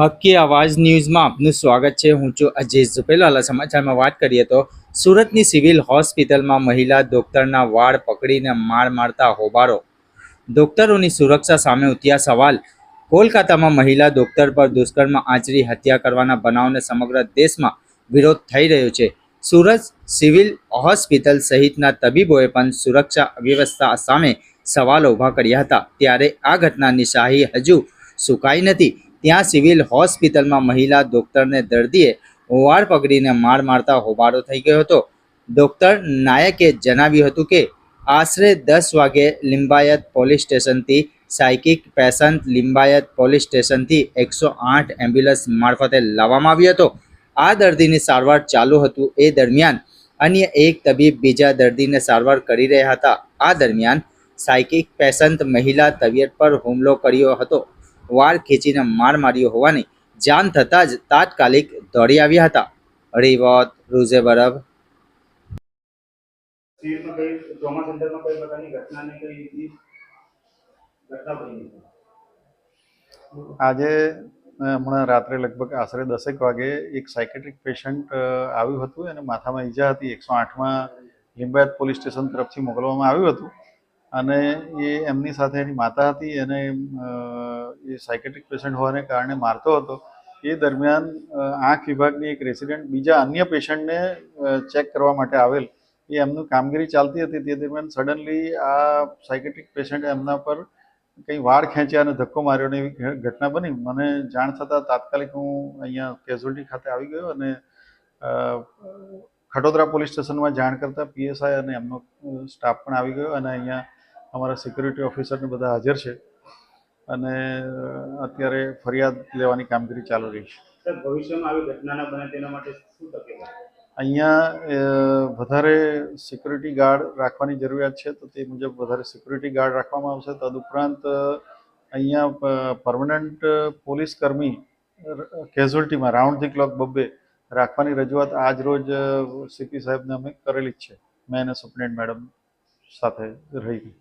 હક્કી અવાજ ન્યૂઝમાં આપનું સ્વાગત છે. હું છું અજય ઝુપેલાલા સમાચારમાં વાત કરીએ તો સુરતની સિવિલ હોસ્પિટલમાં મહિલા ડોક્ટરના વાળ પકડીને માર મારતા હોબાળો. ડોક્ટરોની સુરક્ષા સામે ઉઠ્યા સવાલ. કોલકાતામાં મહિલા ડોક્ટર પર દુષ્કર્મ આચરી હત્યા કરવાના બનાવને સમગ્ર દેશમાં વિરોધ થઈ રહ્યો છે. સુરત સિવિલ હોસ્પિટલ સહિતના તબીબોએ પણ સુરક્ષા વ્યવસ્થા સામે સવાલો ઊભા કર્યા હતા. ત્યારે આ ઘટનાની શાહી હજુ સુકાઈ નથી. ત્યાં સિવિલ હોસ્પિટલમાં મહિલા ડોક્ટરને દર્દીએ હોવાળ પકડીને માર મારતા હોબાળો થઈ ગયો હતો. ડોક્ટર નાયકે જણાવ્યું હતું કે, આશરે દસ વાગે લિંબાયત પોલીસ સ્ટેશનથી સાયકિક પેશન્ટ લિંબાયત પોલીસ સ્ટેશનથી એકસો આઠ એમ્બ્યુલન્સ મારફતે લાવવામાં આવ્યો હતો. આ દર્દીની સારવાર ચાલુ હતું. એ દરમિયાન અન્ય એક તબીબ બીજા દર્દીને સારવાર કરી રહ્યા હતા. આ દરમિયાન સાયકિક પેશન્ટ મહિલા તબિયત પર હુમલો કર્યો હતો. વાળ ખેંચીને માર માર્યો હોવાની જાણ થતાં જ તાત્કાલિક દોડી આવ્યા હતા. રેવત રૂઝે બરફ. આજે હમણાં રાત્રે લગભગ આશરે દસેક વાગે એક સાયકેટ્રિક પેશન્ટ આવ્યું હતું. અને માથામાં ઈજા હતી. એકસો આઠમાં લિંબાયત પોલીસ સ્ટેશન તરફથી મોકલવામાં આવ્યું હતું. અને એ એમની સાથે એની માતા હતી અને એ સાયકેટ્રિક પેશન્ટ હોવાને કારણે મારતો હતો. એ દરમિયાન આંખ વિભાગની એક રેસિડન્ટ બીજા અન્ય પેશન્ટને ચેક કરવા માટે આવેલ. એ એમનું કામગીરી ચાલતી હતી. તે દરમિયાન સડનલી આ સાયકેટ્રિક પેશન્ટે એમના પર કંઈ વાળ ખેંચ્યા અને ધક્કો માર્યો ને એવી ઘટના બની. મને જાણ થતાં તાત્કાલિક હું અહીંયા કેઝ્યુઅલ્ટી ખાતે આવી ગયો અને ખટોદરા પોલીસ સ્ટેશનમાં જાણ કરતાં પીએસઆઈ અને એમનો સ્ટાફ પણ આવી ગયો અને અહીંયા અમારા સિક્યુરિટી ઓફિસરને બધા હાજર છે. અને અત્યારે ફરિયાદ લેવાની કામગીરી ચાલુ રહી છે. ભવિષ્યમાં આવી ઘટના બને તેના માટે શું તકેદારી? અહીંયા વધારે સિક્યુરિટી ગાર્ડ રાખવાની જરૂરિયાત છે તો તે મુજબ વધારે સિક્યુરિટી ગાર્ડ રાખવામાં આવશે. તદુપરાંત અહીંયા પરમનન્ટ પોલીસ કર્મી કેઝ્યુઅલ્ટીમાં રાઉન્ડ ધી ક્લોક બબ્બે રાખવાની રજૂઆત આજ રોજ સીપી સાહેબને અમે કરેલી જ છે. મેં અને સુપ્રિન્ટ મેડમ સાથે રહી.